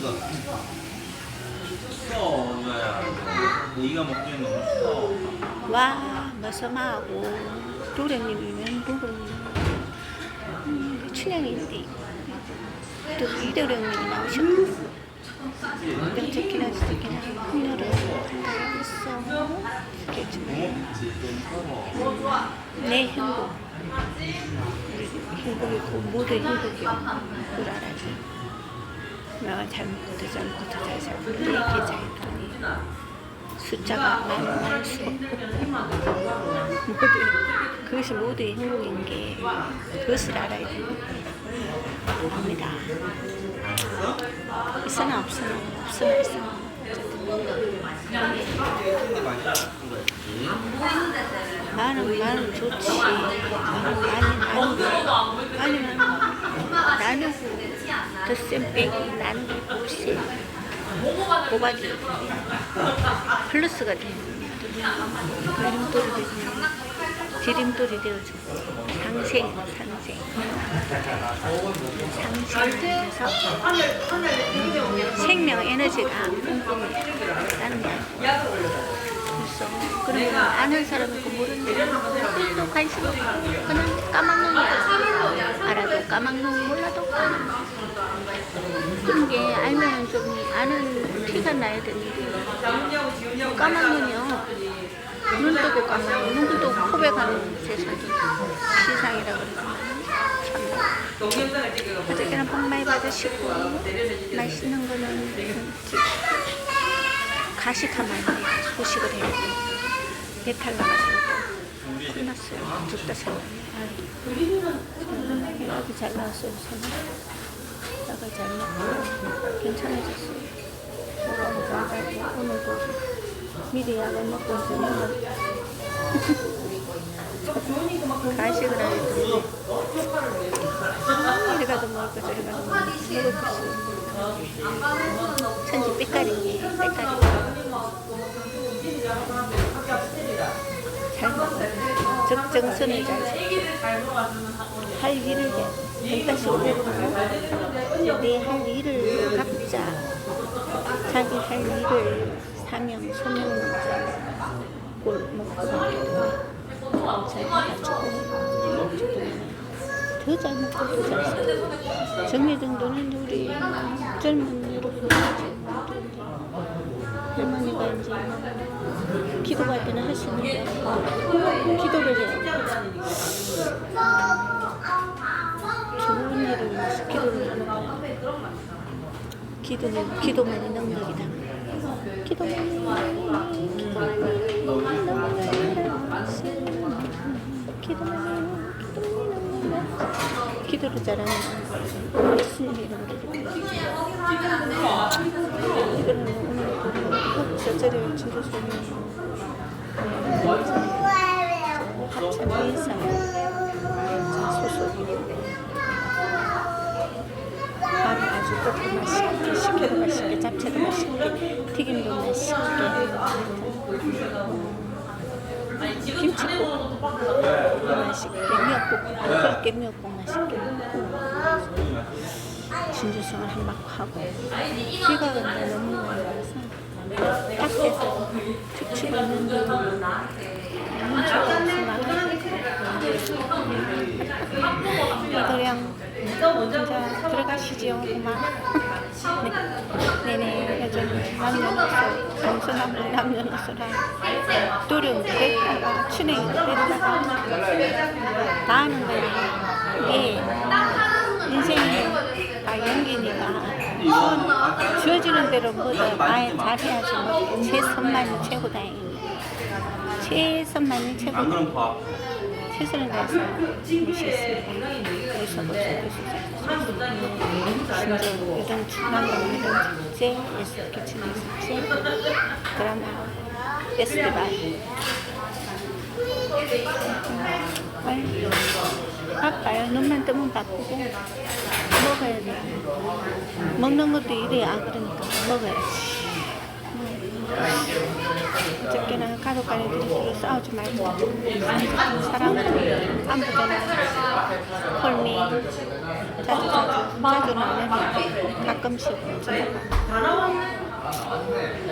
더. 써, 이거야. 네가 먹기엔 너무 써. 와, 머서마하고. 도령님이면 도령님, 음, 춘향인데. 또 이도령님이 나오셨고 좀 너무 좀내 행복. 행복이 고 모두 행복이 그걸 알아야지 내가 잘 먹고 더잘 먹고 더잘 살고 내 계좌에 돈이 숫자가 많이 많을 수가 없고. 모두 그것이 모두의 행복인 게 그것을 알아야 됩니다. 있으나 없으나 없으나 있으나. 많이. 많은 많은 좋지. 많은 많이 많이 나누고 덧셈 빼기 나누기 곱셈 곱하기 플러스가 되는 그림돌이 되는 디림돌이 되어주고 상생 상생. 상생에서 생명 에너지가 뿜뿜이라는 거야 그래서 그러면 아는 사람 있고 모르는 사람 또 관심 없고 그냥 알아도 까막눈 몰라도 까막눈 그런 게 알면 좀 아는 티가 나야 되는데 까막눈이요 눈 뜨고 까막눈 눈 뜨고 코백하는 세상이 시상이라 참 어저께는 복 많이 받으시고 맛있는 거는 좀 가식하면 안 돼요. 소식을 해야 돼요. 배탈 나가지고 끝났어요. 죽다. 아유, 약이 잘 나왔어요. 저는. 약을 잘 먹고 괜찮아졌어요. 잘 자고 오늘도 미리 약을 먹고 있으면 가식을 하려고 이리 가도 먹을 거 저리 가도 먹을 거 천지 삐까리니 삐까리 잘 먹어 적정선을 할 일을 해. 백다시 오고 내할 일을 각자. 자기 할 일을 사명 소명을 꼴 먹고 잘 해가지고 더잘 먹고 더잘 살고 정리 정도는 우리 젊은 여러분 할머니가 이제 할수 있는데 기도를 해요. 좋은 일을 위해서 기도를 하는 거야. 기도는 기도만이 능력이다. 기도만이 기도만이 기도만이 기도만이 잘하는 예수님 이름으로 이거는 오늘 예산 소속이고 밥을 아주 꼭 맛있게 식혜도 맛있게 잡채도 맛있게 튀김도 맛있게 김치국 맛있게 미역국 그렇게 미역국 맛있게 먹고 진주성을 한 바퀴 하고 비가 근데 너무 많이 와서 밖에서 축축 있는데 너무 좋아서 이도령 진짜 들어가시지요 그만. 네. 네네. 요즘 남녀노소 정수남녀 남녀노소라 도령 뺐다가 춘행이 뺐다가 다 하는 거야 이게 인생이 다 연기니까 주어- 주어지는 대로 뭐든 많이 잘해야지 뭐 최선만이 최고다행이네 최선만이 안 최고다. 최선을 다해서 모시겠습니다 그래서 모시고 심지어 이런 중앙감 이런 축제 예술 개최는 축제 드라마 페스티벌 바빠요? 눈만 뜨면 바쁘고 먹어야 돼. 먹는 것도 일이야 그러니까 먹어야지. 음. 어저께는 가족 간에들이 서로 싸우지 말고 사랑으로 안부대나 콜미 자주 자주 자주는 안 해도 가끔씩